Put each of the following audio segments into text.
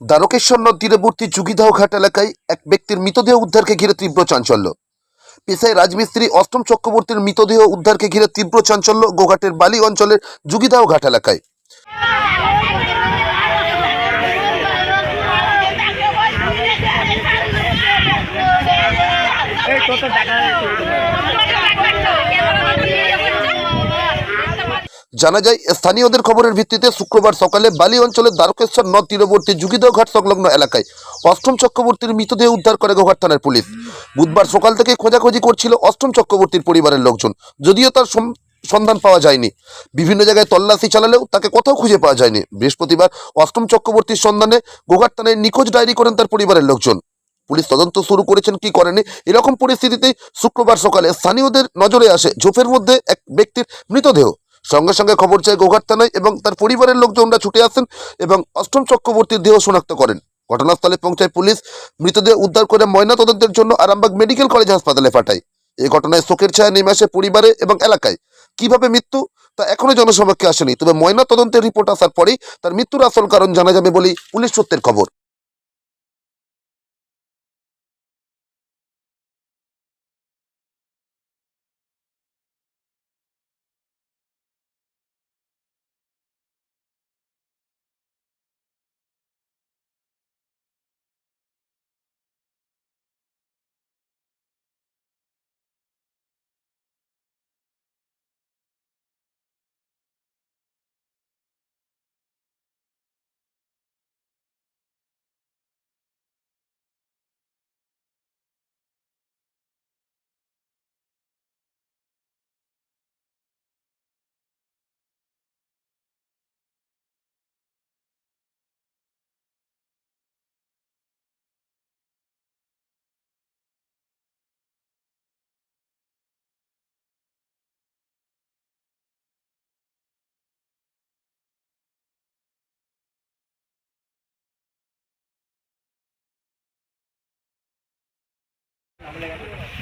দ্বারকেশ্বর নদ তীরবর্তী যুগিদাহ ঘাট এলাকায় এক ব্যক্তির মৃতদেহ উদ্ধারকে ঘিরে তীব্র চাঞ্চল্য। পেশায় রাজমিস্ত্রি অষ্টম চক্রবর্তীর মৃতদেহ উদ্ধারকে ঘিরে তীব্র চাঞ্চল্য গোঘাটের বালি অঞ্চলের যুগিদাহ ঘাট এলাকায়। জানা যায়, স্থানীয়দের খবরের ভিত্তিতে শুক্রবার সকালে বালি অঞ্চলের দ্বারকেশ্বর নদ তীরবর্তী যুগিদাহ ঘাট সংলগ্ন এলাকায় অষ্টম চক্রবর্তীর মৃতদেহ উদ্ধার করে গোঘাট থানার পুলিশ। বুধবার সকাল থেকে খোঁজাখুঁজি করছিল অষ্টম চক্রবর্তীর পরিবারের লোকজন, যদিও তার সন্ধান পাওয়া যায়নি। বিভিন্ন জায়গায় তল্লাশি চালালেও তাকে কোথাও খুঁজে পাওয়া যায়নি। বৃহস্পতিবার অষ্টম চক্রবর্তীর সন্ধানে গোঘাট থানায় নিখোঁজ ডায়েরি করেন তার পরিবারের লোকজন। পুলিশ তদন্ত শুরু করেছেন কি করেনি, এরকম পরিস্থিতিতে শুক্রবার সকালে স্থানীয়দের নজরে আসে ঝোপের মধ্যে এক ব্যক্তির মৃতদেহ। সঙ্গে সঙ্গে খবর চায় গোঘাট থানায় এবং তার পরিবারের লোকজনরা ছুটে আসেন এবং অষ্টম চক্রবর্তীর দেহ শনাক্ত করেন। ঘটনাস্থলে পৌঁছায় পুলিশ। মৃতদেহ উদ্ধার করে ময়না তদন্তের জন্য আরামবাগ মেডিকেল কলেজ হাসপাতালে পাঠায়। এই ঘটনায় শোকের ছায়া নেমে আসে পরিবারে এবং এলাকায়। কীভাবে মৃত্যু? তা এখনও জনসমক্ষে আসেনি, তবে ময়না তদন্তের রিপোর্ট আসার পরেই তার মৃত্যুর আসল কারণ জানা যাবে বলেই পুলিশ সূত্রের খবর।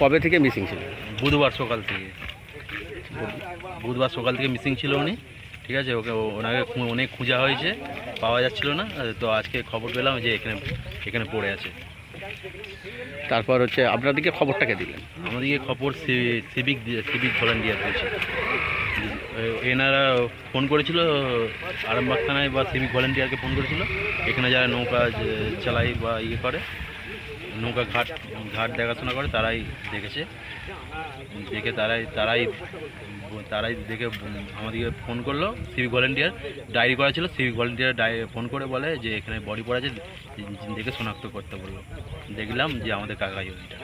কবে থেকে মিসিং ছিল বুধবার সকাল থেকে। বুধবার সকাল থেকে মিসিং ছিল উনি ঠিক আছে? ওকে ওনাকে অনেক খোঁজা হয়েছে পাওয়া যাচ্ছিল না তো আজকে খবর পেলাম যে এখানে এখানে পড়ে আছে। তারপর হচ্ছে আপনাদেরকে খবরটাকে দিলেন? আমাদেরকে খবর সিভিক সিভিক ভলান্টিয়ার দিয়েছে। এনারা ফোন করেছিল আরামবাগ থানায় বা সিভিক ভলান্টিয়ারকে ফোন করেছিল। এখানে যারা নৌকা চালায় বা ইয়ে করে নৌকা ঘাট ঘাট দেখাশোনা করে তারাই দেখেছে। দেখে তারাই তারাই তারাই দেখে আমাদেরকে ফোন করল সিভিক ভলেন্টিয়ার ডায়েরি করা ছিল সিভিক ভলেন্টিয়ার ফোন করে বলে যে এখানে বডি পড়ে আছে দেখে শনাক্ত করতে বলল। দেখলাম যে আমাদের কাকাই ওইটা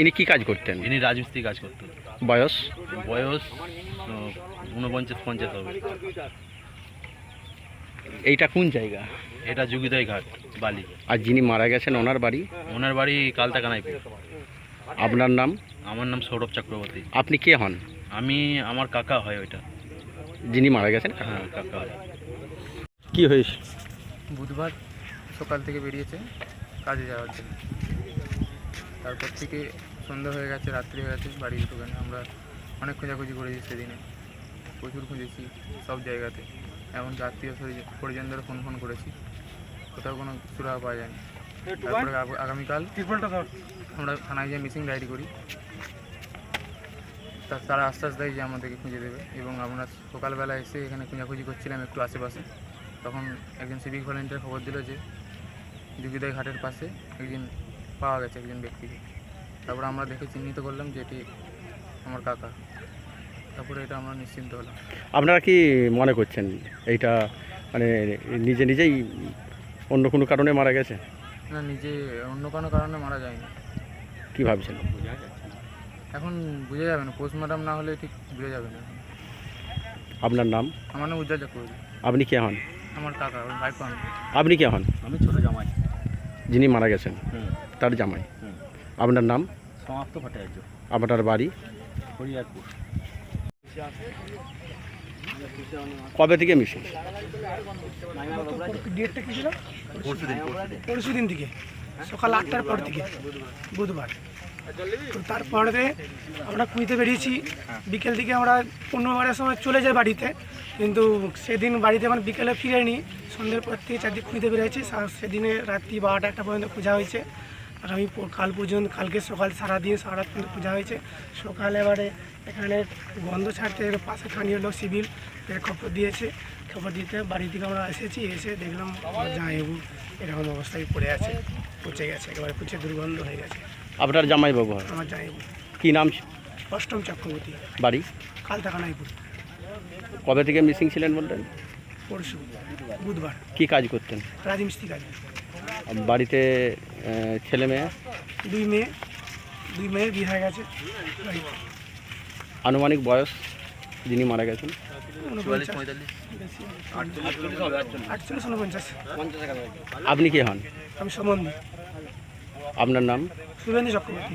ইনি কি কাজ করতেন? ইনি রাজমিস্ত্রি কাজ করতেন। বয়স? বয়স ঊনপঞ্চাশ পঞ্চাশ হবে। এইটা কোন জায়গা? এটা যুগিদয় ঘাট বালি। আর যিনি মারা গেছেন ওনার বাড়ি? ওনার বাড়ি কালতাকানাইপুর আপনার নাম? আমার নাম সৌরভ চক্রবর্তী। আপনি কে হন? আমি আমার কাকা হয় ওইটা। যিনি মারা গেছেন? হ্যাঁ কাকা হয়। কি হয়েছে? বুধবার সকাল থেকে বেরিয়েছে কাজে যাওয়ার জন্য। তারপর থেকে সন্ধ্যা হয়ে গেছে রাত্রি হয়ে গেছে বাড়ি ঢোকেন আমরা অনেক খোঁজাখুঁজি করেছি সেদিনে। প্রচুর খুঁজেছি সব জায়গাতে। এমনকি আত্মীয় পরিজন- পরিজনদেরও ফোন ফোন করেছি। কোথাও কোনো সুরাহা পাওয়া যায়নি। তারপরে আগামীকাল আমরা থানায় গিয়ে মিসিং ডায়েরি করি। তারা আশ্বাস দেয় যে আমাদেরকে খুঁজে দেবে এবং আমরা সকালবেলা এসে এখানে খোঁজাখুঁজি করছিলাম একটু আশেপাশে। তখন একজন সিভিক ভলেন্টিয়ার খবর দিল যে যুগিদয় ঘাটের পাশে একজন পাওয়া গেছে একজন ব্যক্তিকে। তারপরে আমরা দেখে চিহ্নিত করলাম যে এটি আমার কাকা। তারপরে এটা আমরা নিশ্চিন্ত হলাম। আপনারা কি মনে করছেন এইটা মানে নিজে নিজেই অন্য কোনো কারণে মারা গেছে? না নিজে অন্য কোনো কারণে মারা যায়নি। কি ভাবছেন? এখন বোঝা যাবে না পোস্টমর্টম না হলে ঠিক বোঝা যাবে না। আপনার নাম? আমার নাম উজ্জ্বল চক্রবর্তী। আপনি কে হন? আমার কাকা ওর ভাই পান। আপনি কে হন? আমি ছোট জামাই। যিনি মারা গেছেন? তার জামাই। আপনার নাম? সমাপ্ত ভট্টাচার্য। আপনার বাড়ি? হরিয়ারপুর। কবে থেকে মিসিং পরশু দিন থেকে? সকাল আটটার পর থেকে বুধবার। তো তারপরে আমরা কুইতে বেরিয়েছি। বিকেল দিকে আমরা পনেরোবারের সময় চলে যাই বাড়িতে। কিন্তু সেদিন বাড়িতে মানে বিকেলে ফিরেনি। সন্ধ্যের পর থেকে চারদিক কুইতে বেরিয়েছি। সেদিনে রাত্রি বারোটা একটা পর্যন্ত পূজা হয়েছে। আগামী কাল পর্যন্ত কালকে সকাল সারাদিন সারা পর্যন্ত পূজা হয়েছে। সকালে এবারে এখানে গন্ধ ছাড়তে পাশে স্থানীয় লোক সিভিল খবর দিয়েছে। খবর দিতে বাড়ি থেকে আমরা এসেছি এসে দেখলাম জামাইবাবু এরকম অবস্থায় পড়ে আছে পচে গেছে একেবারে পচে দুর্গন্ধ হয়ে গেছে। আপনার জামাই বাবু হয়? আমার জামাইবাবু। কী নাম? অষ্টম চক্রবর্তী। বাড়ি? কালতাকানাইপুর। কবে থেকে মিসিং ছিলেন বললেন? পরশু বুধবার। কী কাজ করতেন? রাজমিস্ত্রি কাজ। বাড়িতে ছেলে মেয়ে? দুই মেয়ে। দুই মেয়ে বিয়ে হয়ে গেছে। আনুমানিক বয়স যিনি মারা গেছেন? আপনি কে হন? আমি সম্বন্ধী আপনার নাম? সুবেন্দু চক্রবর্তী।